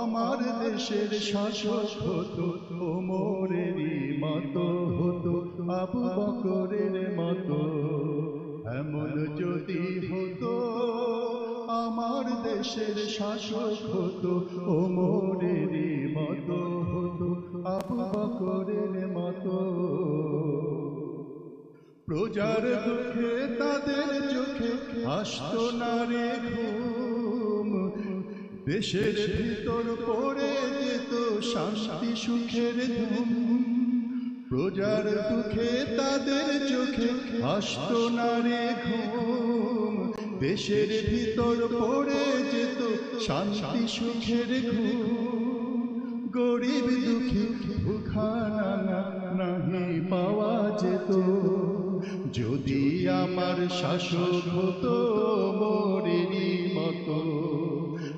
আমার দেশের শাসক হতো ওমরেরই মতো হতো, আবু বকরের মতো। এমন যদি হতো, আমার দেশের শাসক হতো ওমরেরই মতো হতো, আবু বকরের মতো। প্রজার দুঃখে তাদের চোখে আসতো না রে ঘুম দেশের ভিতর পড়ে যেত শান্তি, সুখের ধুম। প্রজার দুঃখে তাদের চোখে আসতো না রে ঘুম। দেশের ভিতর পড়ে যেত শান্তি, সুখের ঘুম। গরিব দুঃখী ভুখানা নাহি পাওয়া যেত। যদি আমার শাসক হতো মোরেরই মতো।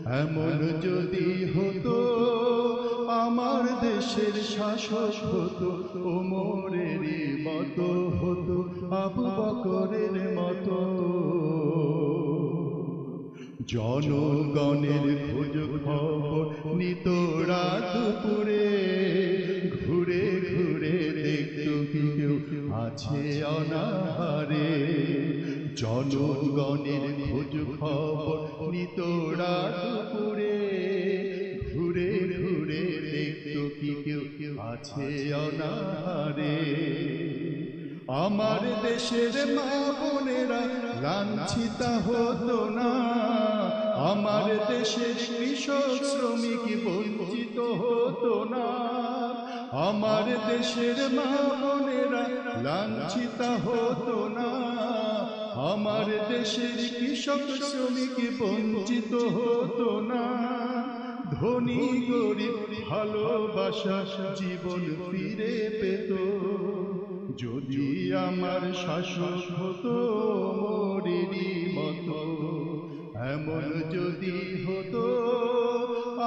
এমন যদি হতো, আমার দেশের শাসক হতো ও মোরেরই মতো হতো, আবু বকরের মতো। জনগণের খোঁজ খবর নিত রাত দুপুরে কেউ আছে অনাহারে। জনগণের খোঁজ খবর নিত দুপুরে ঘুরে ঘুরে দেখত কি কেউ কেউ আছে অনাহারে। আমার দেশের মা বোনেরা লাঞ্ছিতা হতো না। আমার দেশের কৃষক শ্রমিক বঞ্চিত হতো না। আমার দেশের মা বোনেরা লাঞ্ছিতা হতো না। আমার দেশের কৃষক, শ্রমিক বঞ্চিত হতো না। ধনী, গরিব, ভালোবাসা জীবন ফিরে পেত। যদি আমার শাসক হতো, মোরেরই মতো, এমন যদি হতো